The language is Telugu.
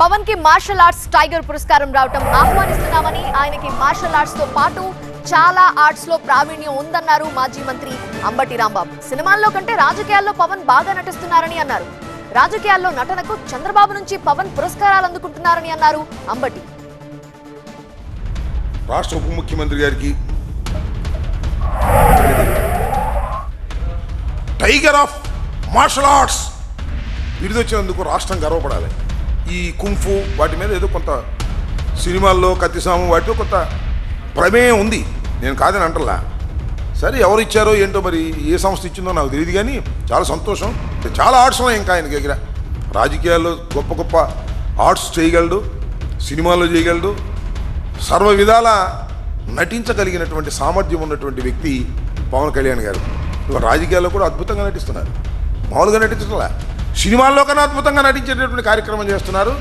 పవన్కి మార్షల్ ఆర్ట్స్ టైగర్ పురస్కారం రావటం ఆహ్వానిస్తున్నామని ఆయనకి మార్షల్ ఆర్ట్స్తో పాటు చాలా ఆర్ట్స్లో ప్రావీణ్యం ఉందన్నారు మాజీ మంత్రి అంబటి రాంబాబు. సినిమాల్లో కంటే రాజకీయాల్లో పవన్ బాగా నటిస్తున్నారని అన్నారు. రాజకీయాల్లో నటనకు చంద్రబాబు నుంచి పవన్ పురస్కారాలు అందుకుంటున్నారని అన్నారు అంబటి. రాష్ట్ర ఉప ముఖ్యమంత్రి గారికి టైగర్ ఆఫ్ మార్షల్ ఆర్ట్స్. విడిదొచ్చినందుకు రాష్ట్రం గర్వపడాలి. ఈ కుంఫు వాటి మీద ఏదో కొంత సినిమాల్లో కత్తిసాము వాటితో కొంత ప్రమేయం ఉంది. నేను కాదని అంటలా సరే ఎవరు ఇచ్చారో ఏంటో మరి ఏ సంస్థ ఇచ్చిందో నాకు తెలియదు కానీ చాలా సంతోషం. చాలా ఆర్ట్స్ ఉన్నాయి ఇంకా ఆయన దగ్గర. రాజకీయాల్లో గొప్ప గొప్ప ఆర్ట్స్ చేయగలడు సినిమాల్లో చేయగలడు. సర్వ విధాల నటించగలిగినటువంటి సామర్థ్యం ఉన్నటువంటి వ్యక్తి పవన్ కళ్యాణ్ గారు. రాజకీయాల్లో కూడా అద్భుతంగా నటిస్తున్నారు. మామూలుగా నటించట్లా. సినిమాల్లో కన్నా అద్భుతంగా నటించేటటువంటి కార్యక్రమం చేస్తున్నారు.